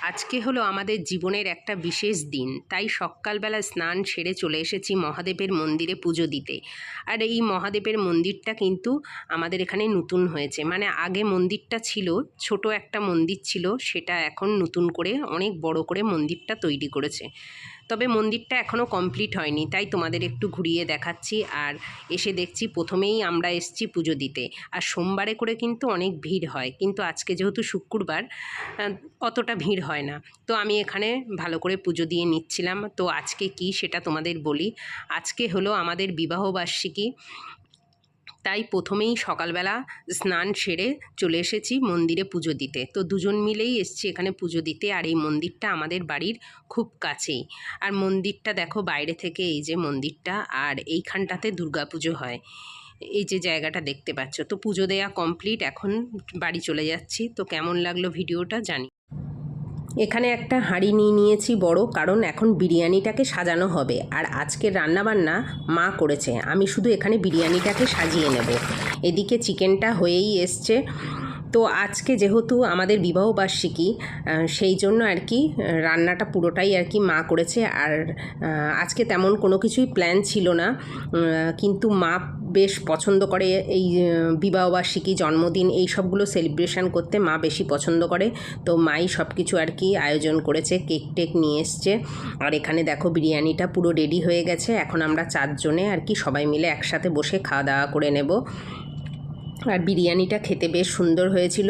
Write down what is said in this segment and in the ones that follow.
আজকে হলো আমাদের জীবনের একটা বিশেষ দিন। তাই সকালবেলা স্নান সেরে চলে এসেছি মহাদেবের মন্দিরে পুজো দিতে। আর এই মহাদেবের মন্দিরটা কিন্তু আমাদের এখানে নতুন হয়েছে। মানে আগে মন্দিরটা ছিল, ছোট একটা মন্দির ছিল, সেটা এখন নতুন করে অনেক বড় করে মন্দিরটা তৈরি করেছে। তবে মন্দিরটা এখনও কমপ্লিট হয়নি, তাই তোমাদের একটু ঘুরিয়ে দেখাচ্ছি আর এসে দেখছি প্রথমেই আমরা এসছি পুজো দিতে। আর সোমবারে করে কিন্তু অনেক ভিড় হয়, কিন্তু আজকে যেহেতু শুক্রবার অতটা ভিড় হয় না। তো আমি এখানে ভালো করে পুজো দিয়ে নিচ্ছিলাম, তো আজকে কি সেটা তোমাদের বলি। আজকে হলো আমাদের বিবাহবার্ষিকী তাই প্রথমেই সকালবেলা স্নান সেরে চলে এসেছি মন্দিরে পুজো দিতে। তো দুজন মিলেই এসছি এখানে পুজো দিতে আর এই মন্দিরটা আমাদের বাড়ির খুব কাছেই। আর মন্দিরটা দেখো বাইরে থেকে এই যে মন্দিরটা আর এইখানটাতে দুর্গাপুজো হয়। এই যে জায়গাটা দেখতে পাচ্ছ। তো পুজো দেওয়া কমপ্লিট, এখন বাড়ি চলে যাচ্ছি। তো কেমন লাগল ভিডিওটা জানি এখানে একটা হাঁড়ি নিয়ে নিয়েছি বড়, কারণ এখন বিরিয়ানিটাকে সাজানো হবে। আর আজকের রান্নাবান্না মা করেছে। আমি শুধু এখানে বিরিয়ানিটাকে সাজিয়ে নেব। এদিকে চিকেনটা হয়েই এসছে। তো আজকে যেহেতু আমাদের বিবাহবার্ষিকী সেই জন্য আর কি রান্নাটা পুরোটাই আর কি মা করেছে আর আজকে তেমন কোনো কিছুই প্ল্যান ছিল না। কিন্তু মা বেশ পছন্দ করে এই বিবাহবার্ষিকী জন্মদিন এই সবগুলো সেলিব্রেশন করতে মা বেশি পছন্দ করে। তো মাই সব কিছু আর কি আয়োজন করেছে, কেক টেক নিয়ে এসছে। আর এখানে দেখো বিরিয়ানিটা পুরো রেডি হয়ে গেছে। এখন আমরা চারজনে আর কি সবাই মিলে একসাথে বসে খাওয়া দাওয়া করে নেব। আর বিরিয়ানিটা খেতে বেশ সুন্দর হয়েছিল।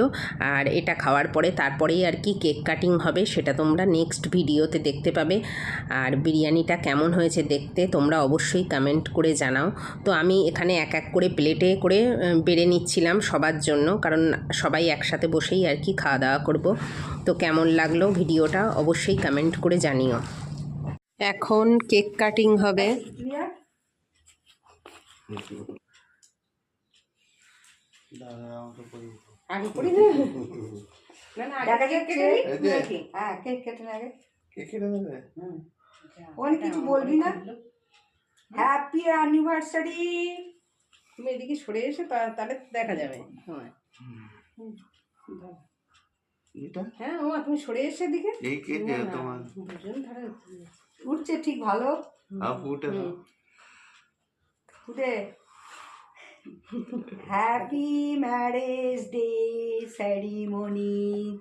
আর এটা খাওয়ার পরে তারপরেই আর কি কেক কাটিং হবে সেটা তোমরা নেক্সট ভিডিওতে দেখতে পাবে। আর বিরিয়ানিটা কেমন হয়েছে দেখতে তোমরা অবশ্যই কমেন্ট করে জানাও। তো আমি এখানে এক এক করে প্লেটে করে বেড়ে নিচ্ছিলাম সবার জন্য। কারণ সবাই একসাথে বসেই আর কি খাওয়া দাওয়া করব। তো কেমন লাগল ভিডিওটা অবশ্যই কমেন্ট করে জানিও। এখন কেক কাটিং হবে। আগে করি না দেখা যাচ্ছে নাকি? হ্যাঁ কেক কেটে লাগে হুম। ওখানে কিছু বলবি না? হ্যাপি অ্যানিভার্সারি তুমি এদিকে সরে এসে তা- তাহলে দেখা যাবে। হ্যাঁ। এটা? হ্যাঁ ও তুমি সরে এসে দিকে এই কে না, না, তোমার। দুজন ধরে উঠছে। ঠিক ভালো। আপুটা ফুটে। Happy marriage day ceremony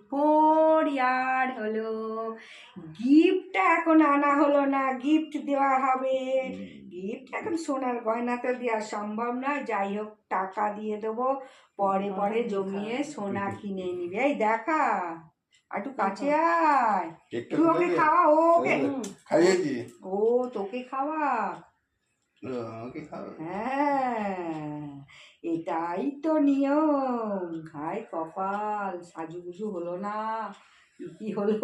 four year হলো। গিফটটা এখন আনা হলো না গিফট দেওয়া হবে। গিফট এখন সোনার গয়না তো দেওয়া সম্ভব নয় যাই হোক টাকা দিয়ে দেবো। পরে পরে জমিয়ে সোনা কিনে নিবে। এই দেখা আর একটু কাছে আয়। তুই ওকে খাওয়া ও ওকে। খাইয়েছি ও তোকে খাওয়া। ওকে খাওয়া। হ্যাঁ। এটাই তো নিয়ম। হাই কপাল সাজুগুজু হলো না। কি হলো?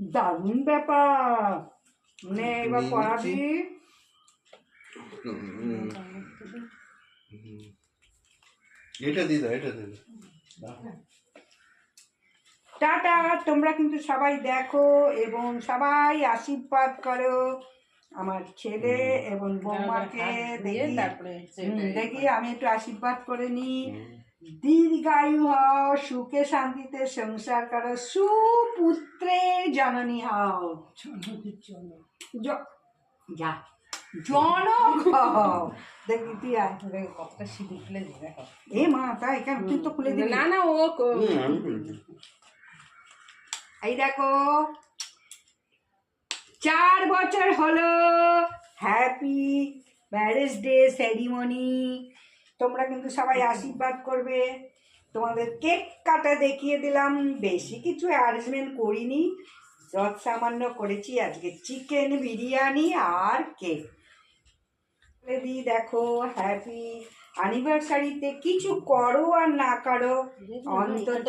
দারুণ ব্যাপার। নে এবার পড়াবি। হুম, হুম। এটা দিয়ে দাও এটা দিয়ে দাও। দাও। টাটা তোমরা কিন্তু সবাই দেখো এবং সবাই আশীর্বাদ করো। আমার ছেলে এবং বৌমাকে দেখি। দেখি আমি একটু আশীর্বাদ করে নিই। দীর্ঘায়ু হও সুখে শান্তিতে সংসার করো। সুপুত্রের জননী হও। যা। জনক! দেখি তুই আয় কতটা সিঁদুর খুলে দিয়ে এ মা তাই কেন? তুই তো খুলে দিবি। না না ও ক- হুম, আমি বলছি। এই দেখো চার বছর হলো। হ্যাপি ম্যারেজ ডে সেরিমনি তোমরা কিন্তু সবাই আশীর্বাদ করবে। তোমাদের কেক কাটা দেখিয়ে দিলাম। বেশি কিছু অ্যারেঞ্জমেন্ট করিনি। যত সামান্য করেছি আজকে চিকেন বিরিয়ানি আর কেক দি দেখো হ্যাপি অ্যানিভার্সারিতে কিছু করো আর না করো। অন্তত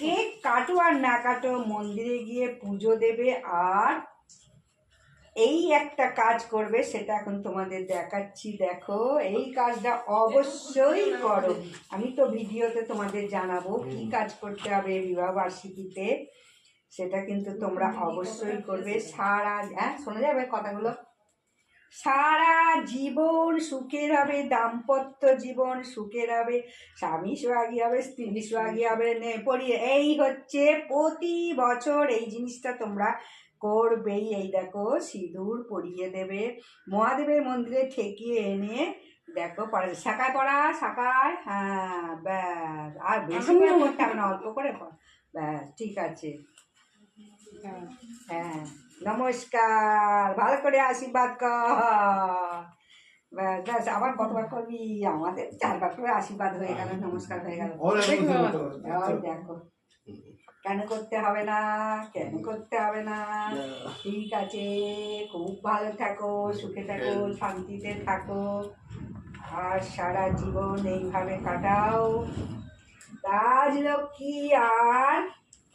কেক কাটো আর না কাটো মন্দিরে গিয়ে পুজো দেবে আর এই একটা কাজ করবে সেটা এখন তোমাদের দেখাচ্ছি। দেখো এই কাজটা অবশ্যই করো। আমি তো ভিডিওতে তোমাদের জানাব কি কাজ করতে হবে বিবাহ বার্ষিকীতে সেটা কিন্তু তোমরা অবশ্যই করবে। সারা হ্যাঁ শোনা যাবে কথাগুলো? সারা জীবন সুখের হবে দাম্পত্য জীবন সুখের হবে স্বামী সোহাগী হবে স্ত্রী সোহাগী হবে পড়িয়ে। এই হচ্ছে প্রতি বছর এই জিনিসটা তোমরা করবেই। এই দেখো সিঁদুর পরিয়ে দেবে মহাদেবের মন্দিরে ঠেকিয়ে এনে দেখো পড়া শাখায় পড়া শাখায় হ্যাঁ ব্যাস। আর বেশি করে পড়তে হবে না অল্প করে পড়। ব্যাস ঠিক আছে। হ্যাঁ। নমস্কার ভালো করে আশীর্বাদ কর। আবার কতবার করবি? আমাদের চারবার করে আশীর্বাদ হয়ে গেল নমস্কার হয়ে গেল। দেখো কেন করতে হবে না কেন করতে হবে না? ঠিক আছে খুব ভালো থাকো সুখে থাকো শান্তিতে থাকো। আর সারা জীবন এইভাবে কাটাও। রাজলক্ষ্মী আর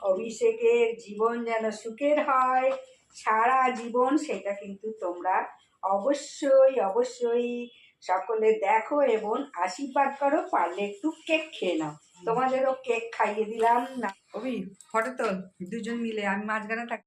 অভিষেকের জীবন যেন সুখের হয়। সারা জীবন সেটা কিন্তু তোমরা অবশ্যই অবশ্যই সকলে দেখো এবং আশীর্বাদ করো পারলে একটু কেক খেয়ে নাও। তোমাদেরও কেক খাইয়ে দিলাম। না অভি ফটো তো দুজন মিলে আমি মাঝখানে থাক